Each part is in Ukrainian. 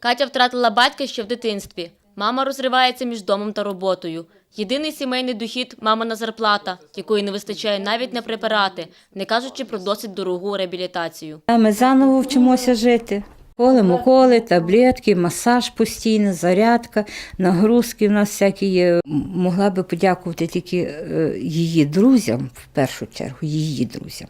Катя втратила батька ще в дитинстві. Мама розривається між домом та роботою. Єдиний сімейний дохід – мамина зарплата, якої не вистачає навіть на препарати, не кажучи про досить дорогу реабілітацію. Ми заново вчимося жити. Колемо коли, таблетки, масаж постійно, зарядка, нагрузки в нас всякі є. Могла би подякувати тільки е, її друзям, в першу чергу, її друзям.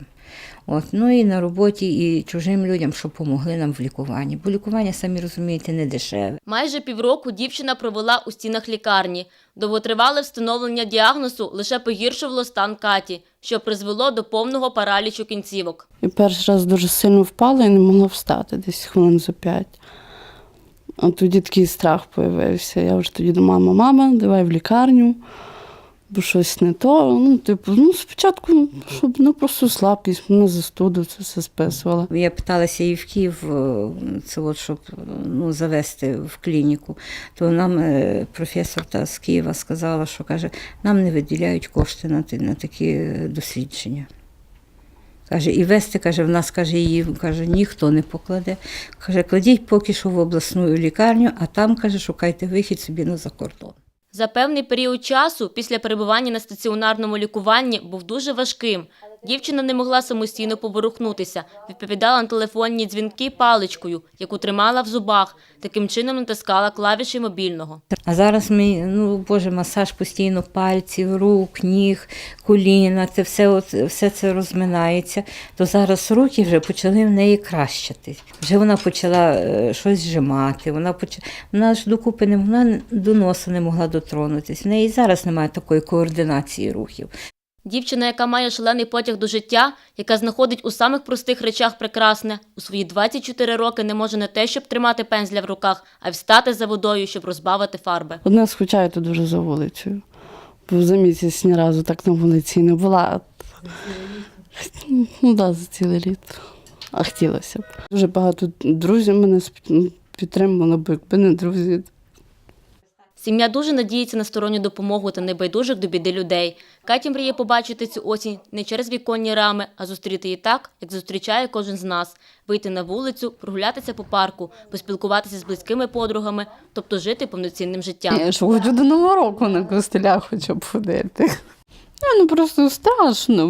От, ну і на роботі, і чужим людям, що допомогли нам в лікуванні. Бо лікування, самі розумієте, не дешеве. Майже півроку дівчина провела у стінах лікарні. Довготривале встановлення діагнозу лише погіршувало стан Каті, що призвело до повного паралічу кінцівок. І перший раз дуже сильно впала і не могла встати десь хвилин за п'ять. А тоді такий страх появився. Я вже тоді до мами, мама, давай в лікарню, бо щось не то. Ну, типу, ну, спочатку, ну, щоб ну, просто слабкість, мене застуду, це все списувала. Я питалася її в Київ, е, це от, щоб ну, завести в клініку, то нам е, професор та з Києва сказала, що каже, нам не виділяють кошти на, на такі дослідження. Каже, і вести, каже, в нас каже, її каже, ніхто не покладе. Каже, кладіть поки що в обласну лікарню, а там каже, шукайте вихід собі на закордон. За певний період часу після перебування на стаціонарному лікуванні був дуже важким. Дівчина не могла самостійно поворухнутися, відповідала на телефонні дзвінки паличкою, яку тримала в зубах, таким чином натискала клавіші мобільного. А зараз ми, ну Боже, масаж постійно пальців, рук, ніг, коліна, це все, все це розминається. То зараз руки вже почали в неї кращатись. Вже вона почала е, щось зжимати, вона почала, вона ж докупи не могла до носа не могла дотронутися. В неї зараз немає такої координації рухів. Дівчина, яка має шалений потяг до життя, яка знаходить у самих простих речах прекрасне, у свої 24 роки не може не те, щоб тримати пензля в руках, а й встати за водою, щоб розбавити фарби. Одне скучаю то дуже за вулицею. Бо за місяць ні разу так на вулиці не була. Ну да, за ціле літо. А хотілося б. Дуже багато друзів мене сп- підтримувало, бо якби не друзі. Сім'я дуже надіється на сторонню допомогу та небайдужих до біди людей. Катя мріє побачити цю осінь не через віконні рами, а зустріти її так, як зустрічає кожен з нас. Вийти на вулицю, прогулятися по парку, поспілкуватися з близькими подругами, тобто жити повноцінним життям. Я ж хочу до Нового року на костелях хоча б ходити. Ну просто страшно.